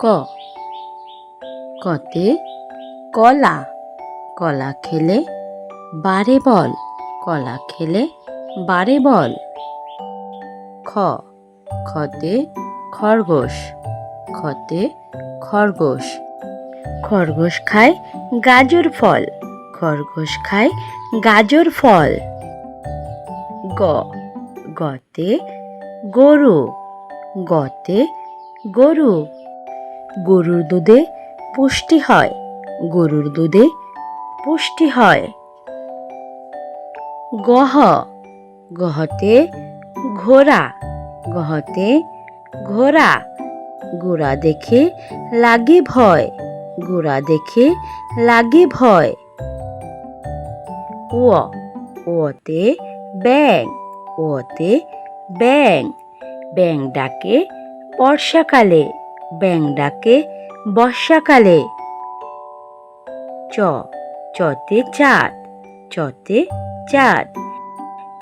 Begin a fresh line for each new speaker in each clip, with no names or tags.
ক। কতে কলা। কলা খেলে বারে বল। কলা খেলে বারে বল। খ। খতে খরগোশ। খতে খরগোশ। খরগোশ খায় গাজর ফল। খরগোশ খায় গাজর ফল। গ। গতে গরু। গতে গরু। গরুর দুধে পুষ্টি হয়। গরুর দুধে পুষ্টি হয়। গহ। গহতে ঘোড়া। গহতে ঘোড়া। গোড়া দেখে লাগে ভয়। গোড়া দেখে লাগে ভয়। ও ওতে ব্যাং ওতে ব্যাং ব্যাং ডাকে বর্ষাকালে। ব্যাং ডাকে বর্ষাকালে। চ, চতে চাঁদ চতে চাঁদ।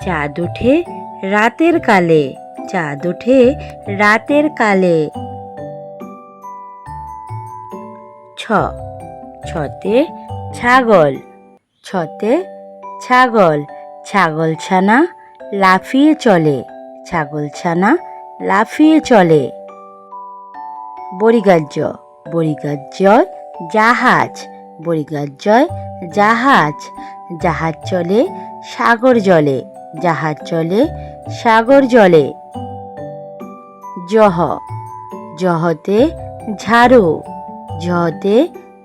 চাঁদ ওঠে রাতের কালে, চাঁদ ওঠে রাতের কালে। ছ, ছতে ছাগল ছতে ছাগল। ছাগল ছানা লাফিয়ে চলে ছাগল ছানা লাফিয়ে চলে। বরিগাজ্য বরিগাজ্য জাহাজ বরিগাজ্য জাহাজ। জাহাজ চলে সাগর জলে, জাহাজ চলে সাগর জলে। জহ, জহতে ঝাড়ু জহতে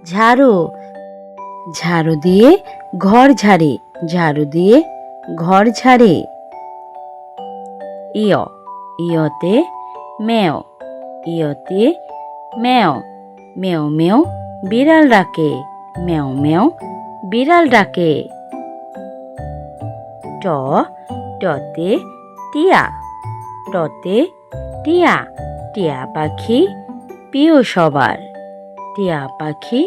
ঝাড়ু। ঝাড়ু দিয়ে ঘর ঝাড়ে, ঝাড়ু দিয়ে ঘর ঝাড়ে। ইয়, ইয়তে মেয়, ইয়তে মেয় মেয় মেয় বিড়াল ডাকে মেয় মেয় বিড়াল ডাকে। ট, টতে টিয়া টতে টিয়া টিয়া পাখি প্রিয় সবার, টিয়া পাখি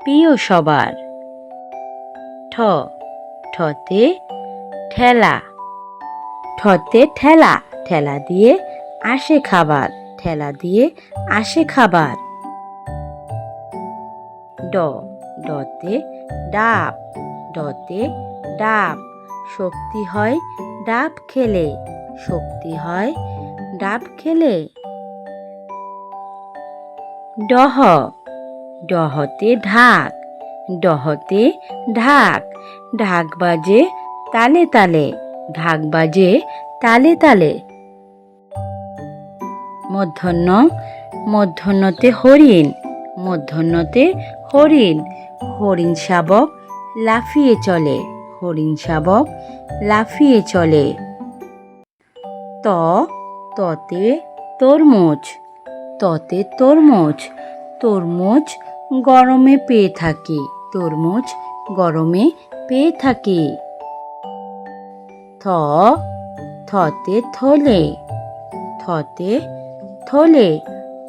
প্রিয় সবার। ঠ, ঠতে ঠেলা ঠতে ঠেলা ঠেলা দিয়ে আসে খাবার। ঠেলা দিয়ে আসে খাবার। ড, ডতে ডাব ডতে ডাব। শক্তি হয় ডাব খেলে। শক্তি হয় ডাব খেলে। ডহ, ডহতে ঢাক ডহতে ঢাক। ঢাক বাজে তালে তালে, ঢাক বাজে তালে তালে। মধ্যাহ্ন, মধ্যাহ্নতে হরিণ মধ্যাহ্নতে হরিণ। হরিণ শাবক লাফিয়ে চলে, হরিণ শাবক লাফিয়ে চলে। ত, ততে তরমুজ ততে তরমুজ তরমুজ গরমে পেয়ে থাকি, তরমুজ গরমে পেয়ে থাকি। থ থতে থলে, থতে থলে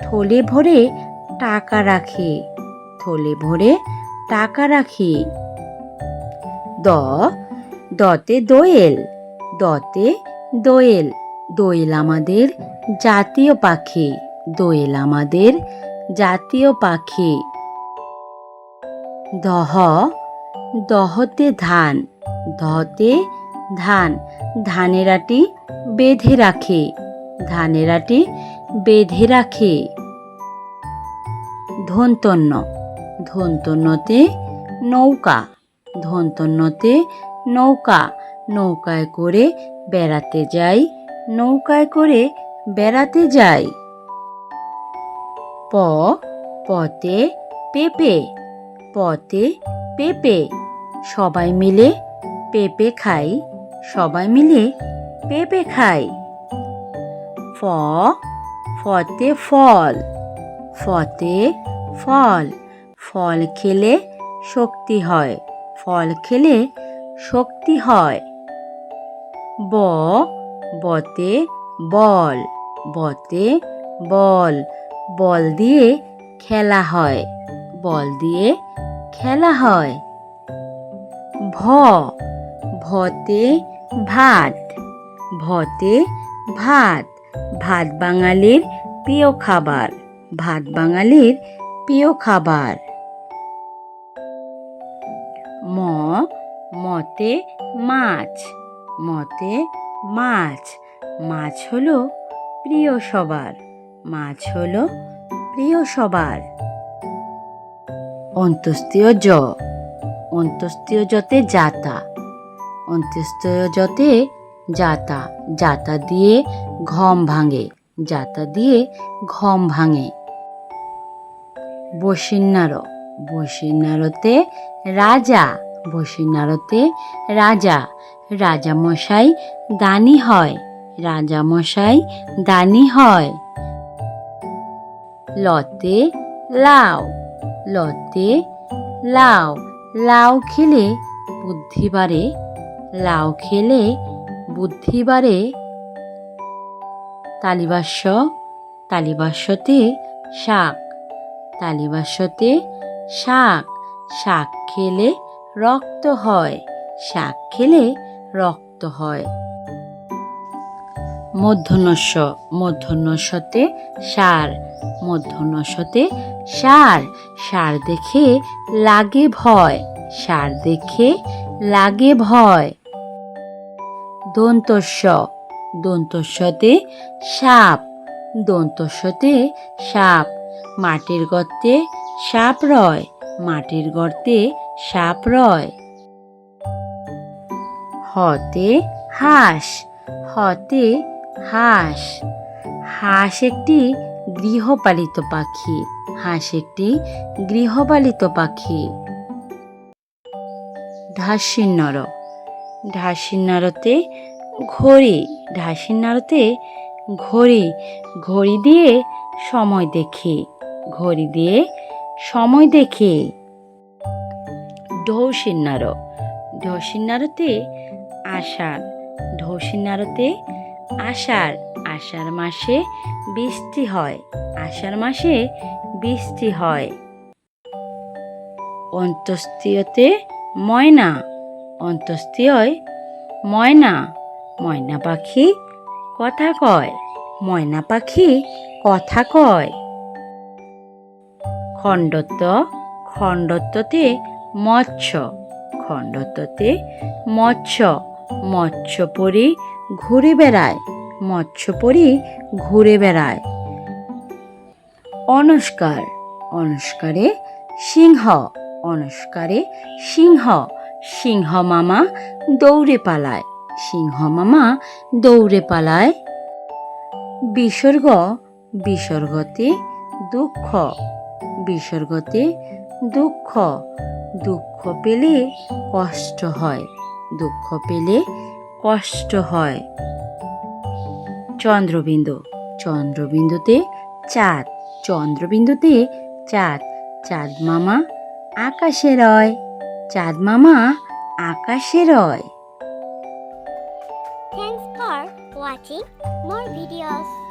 থলে ভরে টাকা রাখে, থলে ভরে টাকা রাখি। দ, দতে দোয়েল দতে দোয়েল দোয়েল আমাদের জাতীয় পাখি, দোয়েল আমাদের জাতীয় পাখি। দহ, দহতে ধান দহতে ধান, ধানের আটি বেঁধে রাখে, ধানের আটি বেঁধে রাখে। ধন্তন্য ধন্তন্যতে নৌকা। ধন্তন্যতে নৌকা। নৌকায় করে বেড়াতে যাই। নৌকায় করে বেড়াতে যাই। প। পতে পেঁপে। পতে পেঁপে। সবাই মিলে পেঁপে খাই। সবাই মিলে পেঁপে খাই। ফ। ফতে ফল। ফতে ফল। ফল খেলে শক্তি হয়। ফল খেলে শক্তি হয়। ব, বতে বল। বতে বল। বল দিয়ে খেলা হয়। বল দিয়ে খেলা হয়। ভ, ভতে ভাত। ভতে ভাত। ভাত বাঙালির প্রিয় খাবার ভাত বাঙালির প্রিয় খাবার। ম, মতে মাছ মতে মাছ। মাছ হলো প্রিয় সবার, মাছ হলো প্রিয় সবার। অন্তস্তীয় জ অন্তস্তীয় জতে যাতা অন্তস্তীয় জতে যাতা। যাতা দিয়ে ঘম ভাঙে, যাতা দিয়ে ঘম ভাঙে। বসিন্নার বসিন্নারতে রাজা বসিন্নারতে রাজা। রাজা মশাই দানি হয় রাজা মশাই দানি হয়। লতে লাউ লতে লাউ লাউ খেলে বুদ্ধি বাড়ে লাউ খেলে বুদ্ধি বাড়ে তালিবাস্য, তালিবাস্যতে শাক তালিবাস্যতে শাক শাক খেলে রক্ত হয়, শাক খেলে রক্ত হয়। মধ্যনস্য, মধ্যনস্যতে সার মধ্যনস্যতে সার সার দেখে লাগে ভয়, সার দেখে লাগে ভয়। দন্তস্য দন্তস্যতে সাপ। দন্তস্যতে সাপ। মাটির গর্তে সাপ রয়। মাটির গর্তে সাপ রয়। হতে হাঁস। হতে হাঁস। হাঁস একটি গৃহপালিত পাখি। হাঁস একটি গৃহপালিত পাখি। ঢাসিন্নর ঢাসিন্নরতে ঘড়ি ঢাসিন্নরতে ঘড়ি ঘড়ি দিয়ে সময় দেখে, ঘড়ি দিয়ে সময় দেখে। ঢৌসিন্নার ঢৌসিন্নারতে আষাঢ় ঢৌসিন্নারতে আষাঢ় আষাঢ় মাসে বৃষ্টি হয়, আষাঢ় মাসে বৃষ্টি হয়। অন্তস্তীয়তে ময়না অন্তস্তীয় ময়না। ময়না পাখি কথা কয়। ময়না পাখি কথা কয়। খণ্ডত্ব, খণ্ডত্বতে মৎস্য। খণ্ডত্বতে মৎস্য। পরি ঘুরে বেড়ায়। মৎস্য পরি ঘুরে বেড়ায়। অনুষ্কার, অনুষ্কারে সিংহ। অনুষ্কারে সিংহ। সিংহ মামা দৌড়ে পালায়। সিংহ মামা দৌড়ে পালায়। বিসর্গ, বিসর্গতে দুঃখ বিসর্গতে দুঃখ দুঃখ পেলে কষ্ট হয়, দুঃখ পেলে কষ্ট হয়। চন্দ্রবিন্দু, চন্দ্রবিন্দুতে চাঁদ চন্দ্রবিন্দুতে চাঁদ চাঁদ মামা আকাশে রয়, চাঁদ মামা আকাশে রয়।
Watching more videos.